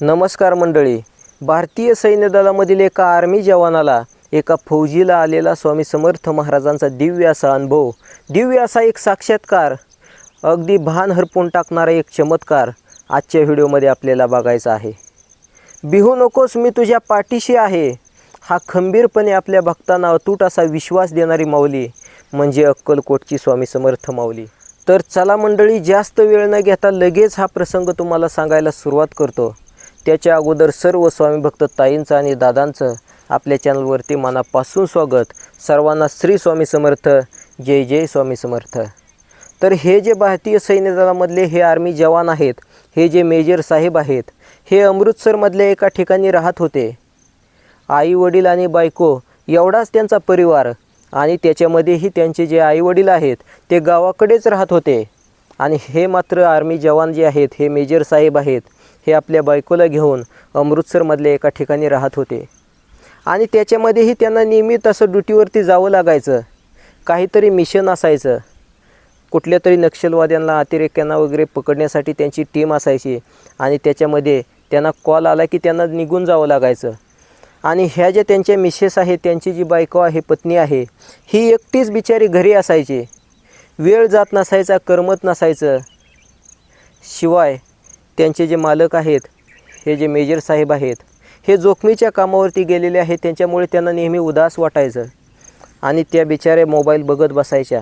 नमस्कार मंडळी. भारतीय सैन्य दलामधील एका आर्मी जवानाला एका फौजीला आलेला स्वामी समर्थ महाराजांचा दिव्य असा अनुभव. दिव्य असा एक साक्षात्कार. अगदी भान हरपून टाकणारा एक चमत्कार आजच्या व्हिडिओमध्ये आपल्याला बघायचा आहे. बिहू नकोस मी तुझ्या पाठीशी आहे. हा खंबीरपणे आपल्या भक्तांना अतूट असा विश्वास देणारी माऊली म्हणजे अक्कलकोटची स्वामी समर्थ माऊली. तर चला मंडळी जास्त वेळ न घेता लगेच हा प्रसंग तुम्हाला सांगायला सुरुवात करतो. त्याच्या अगोदर सर्व स्वामी भक्त ताईंचं आणि दादांचं आपल्या चॅनलवरती मनापासून स्वागत. सर्वांना श्री स्वामी समर्थ जय जय स्वामी समर्थ. तर हे जे भारतीय सैन्य दलामधले हे आर्मी जवान आहेत हे जे मेजर साहेब आहेत हे अमृतसरमधल्या एका ठिकाणी राहत होते. आई वडील आणि बायको एवढाच त्यांचा परिवार आणि त्याच्यामध्येही त्यांचे जे आई वडील आहेत ते गावाकडेच राहत होते. आणि हे मात्र आर्मी जवान जे आहेत हे मेजर साहेब आहेत हे आपल्या बायकोला घेऊन अमृतसरमधल्या एका ठिकाणी राहत होते. आणि त्याच्यामध्येही त्यांना नियमित असं ड्युटीवरती जावं लागायचं. काहीतरी मिशन असायचं. कुठल्या तरी नक्षलवाद्यांना अतिरेक्यांना वगैरे पकडण्यासाठी त्यांची टीम असायची आणि त्याच्यामध्ये त्यांना कॉल आला की त्यांना निघून जावं लागायचं. आणि ह्या ज्या त्यांच्या मिसेस आहेत त्यांची जी बायको आहे पत्नी आहे ही एकटीच बिचारी घरी असायची. वेळ जात नसायचा करमत नसायचं. शिवाय त्यांचे जे मालक आहेत हे जे मेजर साहेब आहेत हे जोखमीच्या कामावरती गेलेले आहेत त्यांच्यामुळे त्यांना नेहमी उदास वाटायचं. आणि त्या बिचाऱ्या मोबाईल बघत बसायच्या.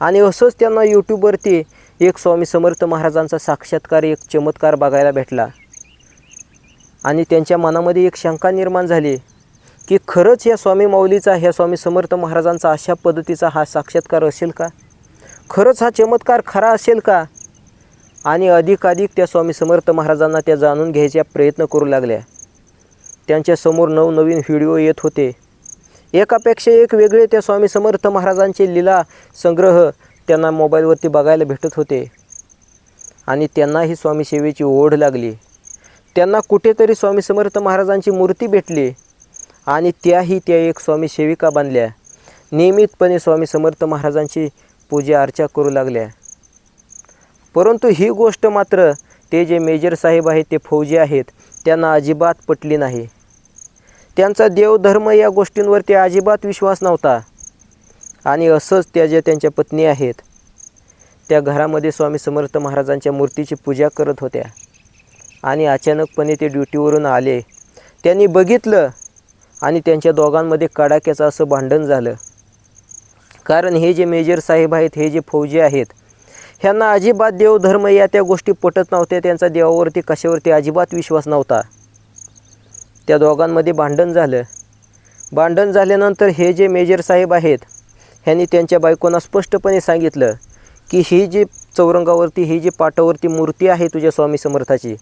आणि असंच त्यांना यूट्यूबवरती एक स्वामी समर्थ महाराजांचा साक्षात्कार एक चमत्कार बघायला भेटला. आणि त्यांच्या मनामध्ये एक शंका निर्माण झाली की खरंच या स्वामी माऊलीचा ह्या स्वामी समर्थ महाराजांचा अशा पद्धतीचा हा साक्षात्कार असेल का? खरंच हा चमत्कार खरा असेल का? आणि अधिकाधिक त्या स्वामी समर्थ महाराजांना त्या जाणून घ्यायचा प्रयत्न करू लागल्या. त्यांच्यासमोर नवनवीन व्हिडिओ येत होते. एकापेक्षा एक वेगळे त्या स्वामी समर्थ महाराजांचे लीला संग्रह त्यांना मोबाईलवरती बघायला भेटत होते. आणि त्यांनाही स्वामी सेवेची ओढ लागली. त्यांना कुठेतरी स्वामी समर्थ महाराजांची मूर्ती भेटली आणि त्याही त्या एक स्वामी सेविका बांधल्या नियमितपणे स्वामी समर्थ महाराजांची पूजा अर्चा करू लागल्या. परंतु ही गोष्ट मात्र ते जे मेजर साहेब आहेत ते फौजी आहेत त्यांना अजिबात पटली नाही. त्यांचा देवधर्म या गोष्टींवरती अजिबात विश्वास नव्हता. आणि असंच त्या ज्या त्यांच्या पत्नी आहेत त्या घरामध्ये स्वामी समर्थ महाराजांच्या मूर्तीची पूजा करत होत्या. आणि अचानकपणे ते ड्युटीवरून आले. त्यांनी बघितलं आणि त्यांच्या दोघांमध्ये कडाक्याचं असं भांडण झालं. कारण हे जे मेजर साहेब आहेत हे जे फौजी आहेत ह्यांना अजिबात देवधर्म या त्या गोष्टी पटत नव्हत्या. त्यांचा देवावरती कशावरती अजिबात विश्वास नव्हता. त्या दोघांमध्ये भांडण झालं. भांडण झाल्यानंतर हे जे मेजर साहेब आहेत ह्यांनी त्यांच्या बायकोंना स्पष्टपणे सांगितलं की ही जी चौरंगावरती ही जी पाटावरती मूर्ती आहे तुझ्या स्वामी समर्थाची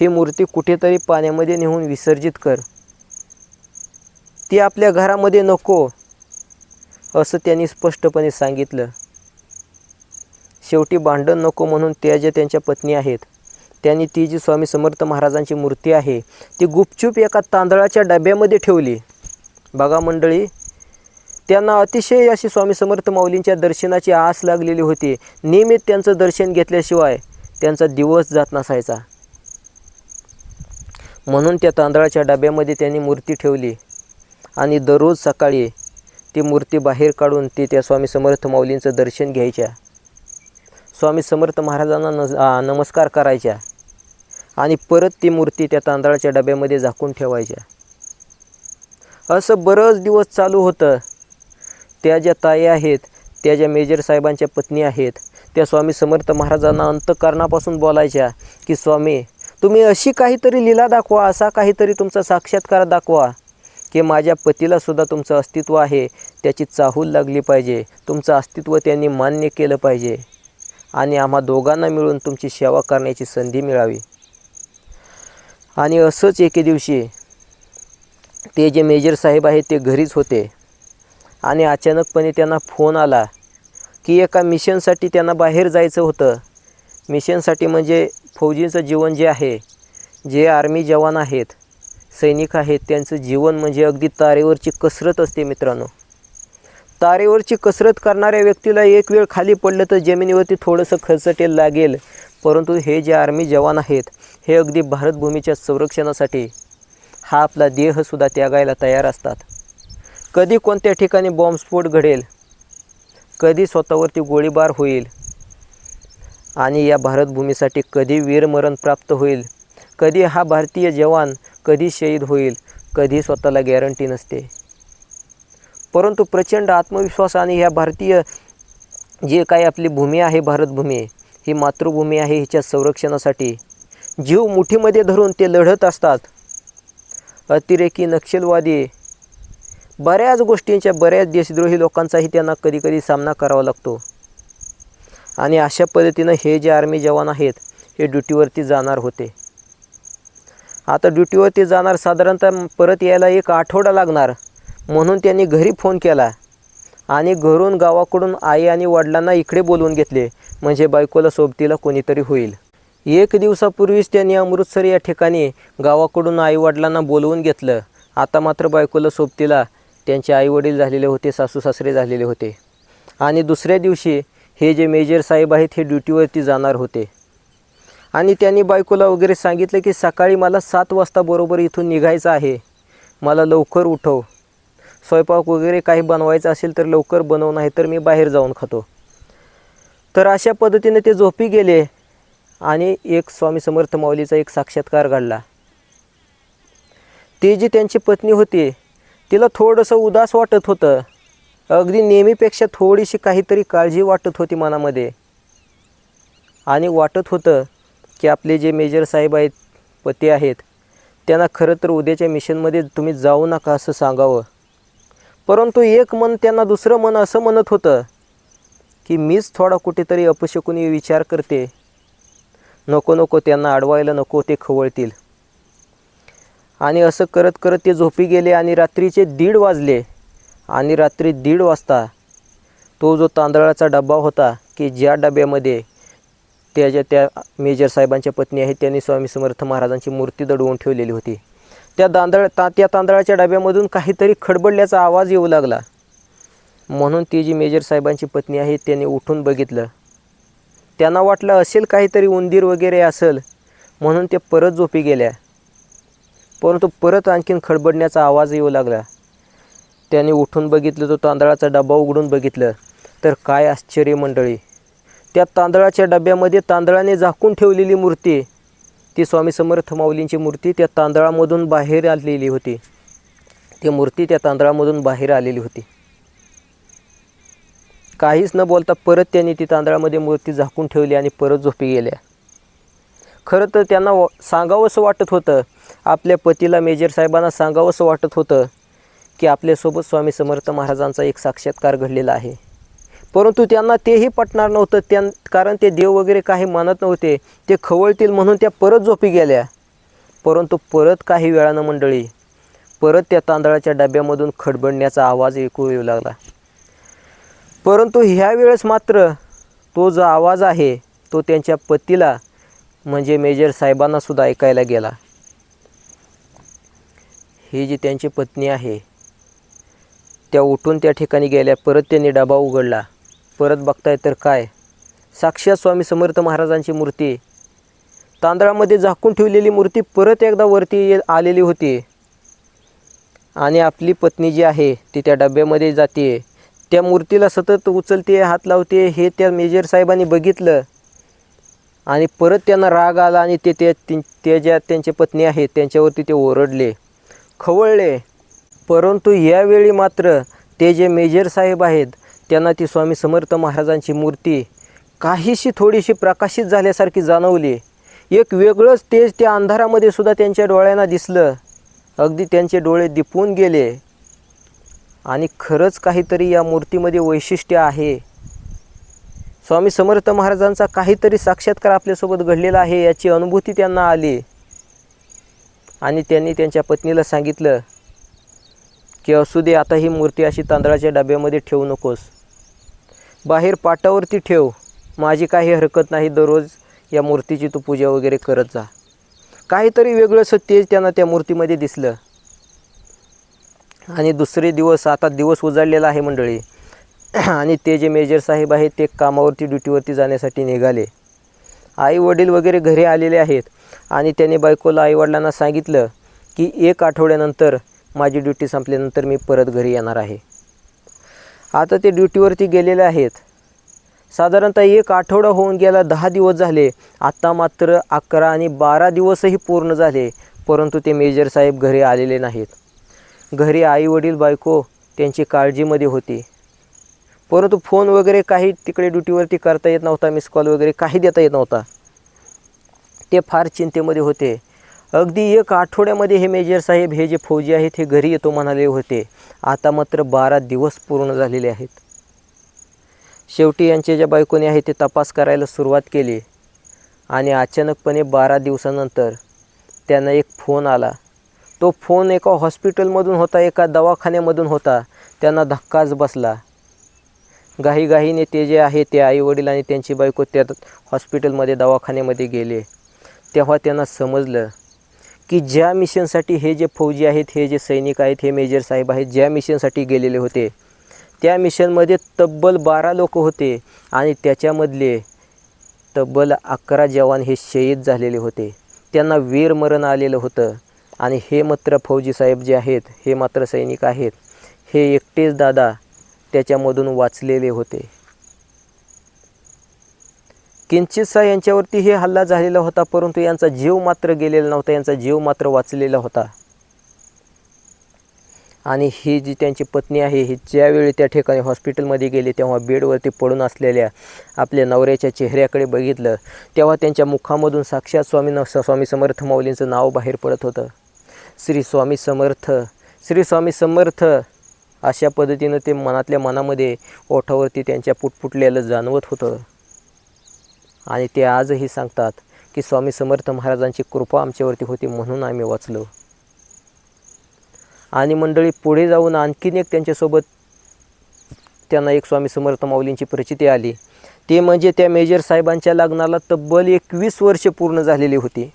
ही मूर्ती कुठेतरी पाण्यामध्ये नेऊन विसर्जित कर. ती आपल्या घरामध्ये नको असं त्यांनी स्पष्टपणे सांगितलं. शेवटी भांडण नको म्हणून त्या ज्या त्यांच्या पत्नी आहेत. त्यांनी ती जी स्वामी समर्थ महाराजांची मूर्ती आहे ती गुपचूप एका तांदळाच्या डब्यामध्ये ठेवली. बघा मंडळी त्यांना अतिशय अशी स्वामी समर्थ माऊलींच्या दर्शनाची आस लागलेली होती. नियमित त्यांचं दर्शन घेतल्याशिवाय त्यांचा दिवस जात नसायचा. म्हणून त्या तांदळाच्या डब्यामध्ये त्यांनी मूर्ती ठेवली. आणि दररोज सकाळी ती मूर्ती बाहेर काढून ती त्या स्वामी समर्थ माऊलींचं दर्शन घ्यायच्या. स्वामी समर्थ महाराजांना नज नमस्कार करायच्या आणि परत ती मूर्ती त्या तांदळाच्या डब्यामध्ये झाकून ठेवायच्या. असं बरंच दिवस चालू होतं. त्या ज्या ताई आहेत त्या ज्या मेजर साहेबांच्या पत्नी आहेत त्या स्वामी समर्थ महाराजांना अंतकरणापासून बोलायच्या की स्वामी तुम्ही अशी काहीतरी लीला दाखवा असा काहीतरी तुमचा साक्षात्कार दाखवा की माझ्या पतीलासुद्धा तुमचं अस्तित्व आहे त्याची चाहूल लागली पाहिजे तुमचं अस्तित्व त्यांनी मान्य केलं पाहिजे. आणि आम्हा दोघांना मिळून तुमची सेवा करण्याची संधी मिळावी. आणि असंच एके दिवशी ते जे मेजर साहेब आहेत ते घरीच होते. आणि अचानकपणे त्यांना फोन आला की एका मिशनसाठी त्यांना बाहेर जायचं होतं. मिशनसाठी म्हणजे फौजींचं जीवन जे आहे जे आर्मी जवान आहेत सैनिक आहेत त्यांचं जीवन म्हणजे अगदी तारेवरची कसरत असते मित्रांनो. तारेवरची कसरत करणाऱ्या व्यक्तीला एक वेळ खाली पडलं तर जमिनीवरती थोडंसं खर्चटेल लागेल. परंतु हे जे आर्मी जवान आहेत हे अगदी भारतभूमीच्या संरक्षणासाठी हा आपला देहसुद्धा त्यागायला तयार असतात. कधी कोणत्या ठिकाणी बॉम्बस्फोट घडेल कधी स्वतःवरती गोळीबार होईल आणि या भारतभूमीसाठी कधी वीरमरण प्राप्त होईल कधी हा भारतीय जवान कधी शहीद होईल कधी स्वतःला गॅरंटी नसते. परंतु प्रचंड आत्मविश्वास आणि ह्या भारतीय जे काही आपली भूमी आहे भारतभूमी ही मातृभूमी आहे हिच्या संरक्षणासाठी. जीव मुठीमध्ये धरून ते लढत असतात. अतिरेकी नक्षलवादी बऱ्याच गोष्टींच्या बऱ्याच देशद्रोही लोकांचाही त्यांना कधीकधी सामना करावा लागतो. आणि अशा पद्धतीनं हे जे आर्मी जवान आहेत हे ड्युटीवरती जाणार होते. आता ड्युटीवरती जाणार साधारणतः परत यायला एक आठवडा लागणार. म्हणून त्यांनी घरी फोन केला आणि घरून गावाकडून आई आणि वडिलांना इकडे बोलवून घेतले. म्हणजे बायकोला सोबतीला कोणीतरी होईल. एक दिवसापूर्वीच त्यांनी अमृतसर या ठिकाणी गावाकडून आईवडिलांना बोलवून घेतलं. आता मात्र बायकोला सोबतीला त्यांचे आईवडील झालेले होते सासू सासरे झालेले होते. आणि दुसऱ्या दिवशी हे जे मेजर साहेब आहेत हे ड्युटीवरती जाणार होते. आणि त्यांनी बायकोला वगैरे सांगितलं की सकाळी मला सात वाजता बरोबर इथून निघायचं आहे. मला लवकर उठव. स्वयंपाक वगैरे काही बनवायचं असेल तर लवकर बनव नाही तर मी बाहेर जाऊन खातो. तर अशा पद्धतीने ते झोपी गेले आणि एक स्वामी समर्थ माऊलीचा एक साक्षात्कार घडला. ती जी त्यांची पत्नी होती तिला थोडंसं उदास वाटत होतं. अगदी नेहमीपेक्षा थोडीशी काहीतरी काळजी वाटत होती मनामध्ये. आणि वाटत होतं की आपले जे मेजर साहेब आहेत पती आहेत त्यांना खरं तर उद्याच्या मिशनमध्ये तुम्ही जाऊ नका असं सांगावं. परंतु एक मन त्यांना दुसरं मन असं म्हणत होतं की मीच थोडा कुठेतरी अपशकुनी विचार करते. नको नको त्यांना अडवायला नको ते खवळतील. आणि असं करत करत ते झोपी गेले आणि रात्रीचे दीड वाजले. आणि रात्री दीड वाजता तो जो तांदळाचा डबा होता की ज्या डब्यामध्ये त्याच्या त्या मेजर साहेबांच्या पत्नी आहेत त्यांनी स्वामी समर्थ महाराजांची मूर्ती दडवून ठेवलेली होती. त्या तांदळ ता त्या तांदळाच्या डब्यामधून काहीतरी खडबडल्याचा आवाज येऊ लागला. म्हणून ती जी मेजर साहेबांची पत्नी आहे त्याने उठून बघितलं. त्यांना वाटलं असेल काहीतरी उंदीर वगैरे असेल म्हणून ते परत झोपी गेल्या. परंतु परत आणखीन खडबडण्याचा आवाज येऊ लागला. त्याने उठून बघितलं तो तांदळाचा डबा उघडून बघितलं. तर काय आश्चर्य मंडळी. त्या तांदळाच्या डब्यामध्ये तांदळाने झाकून ठेवलेली मूर्ती ती स्वामी समर्थ माऊलींची मूर्ती त्या तांदळामधून बाहेर आलेली होती. ती मूर्ती त्या तांदळामधून बाहेर आलेली होती. काहीच न बोलता परत त्यांनी ती तांदळामध्ये मूर्ती झाकून ठेवली आणि परत झोपी गेल्या. खरं तर त्यांना व सांगावंसं वाटत होतं. आपल्या पतीला मेजर साहेबांना सांगावंसं वाटत होतं की आपल्यासोबत स्वामी समर्थ महाराजांचा एक साक्षात्कार घडलेला आहे. परंतु त्यांना तेही पटणार नव्हतं. त्यां कारण ते देव वगैरे काही मानत नव्हते. ते खवळतील म्हणून त्या परत झोपी गेल्या. परंतु परत काही वेळानं मंडळी परत त्या तांदळाच्या डब्यामधून खडबडण्याचा आवाज ऐकू येऊ लागला. परंतु ह्या वेळेस मात्र तो जो आवाज आहे तो त्यांच्या पतीला म्हणजे मेजर साहेबांना सुद्धा ऐकायला गेला. ही जी त्यांची पत्नी आहे त्या उठून त्या ठिकाणी गेल्या परत त्यांनी डबा उघडला. परत बघताय तर काय? साक्षात स्वामी समर्थ महाराजांची मूर्ती. तांदळामध्ये झाकून ठेवलेली मूर्ती परत एकदा वरती ये- आलेली होती. आणि आपली पत्नी जी आहे ती त्या डब्यामध्ये जाते. त्या मूर्तीला सतत उचलते हात लावते हे त्या मेजर साहेबांनी बघितलं. आणि परत त्यांना राग आला आणि ते त्या ते ज्या त्यांचे पत्नी आहेत त्यांच्यावरती ते ओरडले. खवळले. परंतु यावेळी मात्र ते जे मेजर साहेब आहेत त्यांना ती स्वामी समर्थ महाराजांची मूर्ती काहीशी थोडीशी प्रकाशित झाल्यासारखी जाणवली. एक वेगळंच तेज त्या अंधारामध्ये सुद्धा त्यांच्या डोळ्यांना दिसलं. अगदी त्यांचे डोळे दिपून गेले. आणि खरंच काहीतरी या मूर्तीमध्ये वैशिष्ट्य आहे. स्वामी समर्थ महाराजांचा काहीतरी साक्षात्कार आपल्यासोबत घडलेला आहे याची अनुभूती त्यांना आली. आणि त्यांनी त्यांच्या पत्नीला सांगितलं की असू दे आता ही मूर्ती अशी तांदळाच्या डब्यामध्ये ठेवू नकोस. बाहेर पाटावरती ठेव. माझी काही हरकत नाही दररोज या मूर्तीची तू पूजा वगैरे करत जा. काहीतरी वेगळंसं तेज त्यांना त्या मूर्तीमध्ये दिसलं. आणि दुसरे दिवस आता दिवस उजाडलेला आहे मंडळी. आणि ते जे मेजर साहेब आहेत ते कामावरती ड्युटीवरती जाण्यासाठी निघाले. आई वडील वगैरे घरी आलेले आहेत. आणि त्याने बायकोला आईवडिलांना सांगितलं की एक आठवड्यानंतर माझी ड्युटी संपल्यानंतर मी परत घरी येणार आहे. आता ते ड्युटीवरती गेलेले आहेत. साधारणतः एक आठवडा होऊन गेला दहा दिवस झाले. आत्ता मात्र अकरा आणि बारा दिवसही पूर्ण झाले परंतु ते मेजर साहेब घरी आलेले नाहीत. घरी आई वडील बायको त्यांची काळजीमध्ये होती. परंतु फोन वगैरे काही तिकडे ड्युटीवरती करता येत नव्हता मिस कॉल वगैरे काही देता येत नव्हता. ते फार चिंतेमध्ये होते. अगदी एक आठवड्यामध्ये हे मेजर साहेब हे जे फौजी आहेत हे घरी येतो म्हणाले होते. आता मात्र बारा दिवस पूर्ण झालेले आहेत. शेवटी यांच्या ज्या बायकोने आहे ते तपास करायला सुरुवात केली. आणि अचानकपणे बारा दिवसानंतर त्यांना एक फोन आला. तो फोन एका हॉस्पिटलमधून होता एका दवाखान्यामधून होता. त्यांना धक्काच बसला. घाईघाईने ते जे आहे ते आईवडील आणि त्यांची बायको त्या हॉस्पिटलमध्ये दवाखान्यामध्ये गेले. तेव्हा त्यांना समजलं की ज्या मिशनसाठी हे जे फौजी आहेत हे जे सैनिक आहेत हे मेजर साहेब आहेत ज्या मिशनसाठी गेलेले होते त्या मिशनमध्ये तब्बल बारा लोक होते आणि त्याच्यामधले तब्बल अकरा जवान हे शहीद झालेले होते. त्यांना वीरमरण आलेलं होतं आणि हे मात्र फौजी साहेब जे आहेत हे मात्र सैनिक आहेत हे एकटेच दादा त्याच्यामधून वाचलेले होते. किंचितसा यांच्यावरती हे हल्ला झालेला होता परंतु यांचा जीव मात्र गेलेला नव्हता यांचा जीव मात्र वाचलेला होता. आणि ही जी त्यांची पत्नी आहे ही ज्यावेळी त्या ठिकाणी हॉस्पिटलमध्ये गेली तेव्हा बेडवरती पडून असलेल्या आपल्या नवऱ्याच्या चेहऱ्याकडे बघितलं तेव्हा त्यांच्या मुखामधून साक्षात स्वामी न स्वामी समर्थ माऊलींचं नाव बाहेर पडत होतं. श्री स्वामी समर्थ श्री स्वामी समर्थ अशा पद्धतीनं ते मनातल्या मनामध्ये ओठावरती त्यांच्या पुटपुटलेलं जाणवत होतं. आणि ते आजही सांगतात की स्वामी समर्थ महाराजांची कृपा आमच्यावरती होती म्हणून आम्ही वाचलो. आणि मंडळी पुढे जाऊन आणखीन एक त्यांच्यासोबत त्यांना एक स्वामी समर्थ माऊलींची परिचिती आली. ते म्हणजे त्या मेजर साहेबांच्या लग्नाला तब्बल एकवीस वर्ष पूर्ण झालेली होती.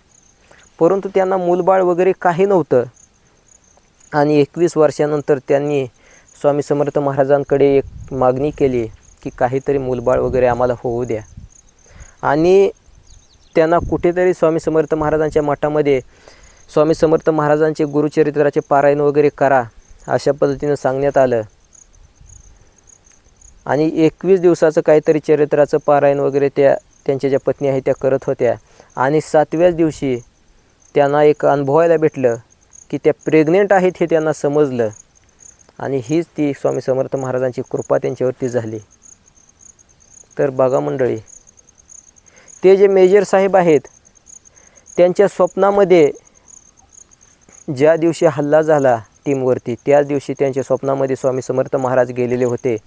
परंतु त्यांना मूलबाळ वगैरे काही नव्हतं. आणि एकवीस वर्षानंतर त्यांनी स्वामी समर्थ महाराजांकडे एक मागणी केली की काहीतरी मूलबाळ वगैरे आम्हाला होऊ द्या. आणि त्यांना कुठेतरी स्वामी समर्थ महाराजांच्या मठामध्ये स्वामी समर्थ महाराजांचे गुरुचरित्राचे पारायण वगैरे करा अशा पद्धतीनं सांगण्यात आलं. आणि एकवीस दिवसाचं काहीतरी चरित्राचं पारायण वगैरे त्या त्यांच्या ज्या पत्नी आहेत त्या करत होत्या. आणि सातव्याच दिवशी त्यांना एक अनुभवायला भेटलं की त्या प्रेग्नेंट आहेत हे त्यांना समजलं. आणि हीच ती स्वामी समर्थ महाराजांची कृपा त्यांच्यावरती झाली. तर बघा मंडळी ते जे मेजर साहेब आहेत त्यांच्या स्वप्नामध्ये ज्या दिवशी हल्ला झाला टीमवरती त्याच दिवशी त्यांच्या स्वप्नामध्ये स्वामी समर्थ महाराज गेलेले होते.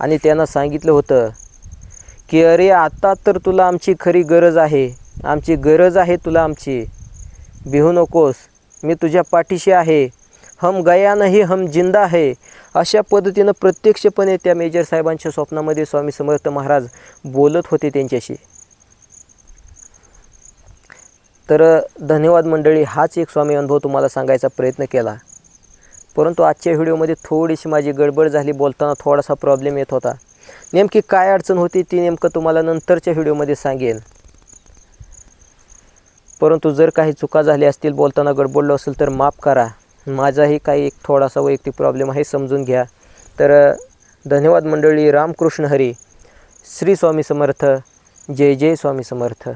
आणि त्यांना सांगितलं होतं की अरे आता तर तुला आमची खरी गरज आहे. आमची गरज आहे तुला आमची. भिहू नकोस. मी तुझ्या पाठीशी आहे. हम गया नाही हम जिंदा आहे अशा पद्धतीनं प्रत्यक्षपणे त्या मेजर साहेबांच्या स्वप्नामध्ये स्वामी समर्थ महाराज बोलत होते त्यांच्याशी. तर धन्यवाद मंडळी हाच एक स्वामी अनुभव तुम्हाला सांगायचा प्रयत्न केला. परंतु आजच्या व्हिडिओमध्ये थोडीशी माझी गडबड झाली बोलताना थोडासा प्रॉब्लेम येत होता. नेमकी काय अडचण होती ती नेमकं तुम्हाला नंतरच्या व्हिडिओमध्ये सांगेन. परंतु जर काही चुका झाल्या असतील बोलताना गडबडलो असेल तर माफ करा. माझाही काही एक थोडासा वैयक्तिक प्रॉब्लेम आहे समजून घ्या. तर धन्यवाद मंडळी रामकृष्ण हरी. श्री स्वामी समर्थ. जय जय स्वामी समर्थ.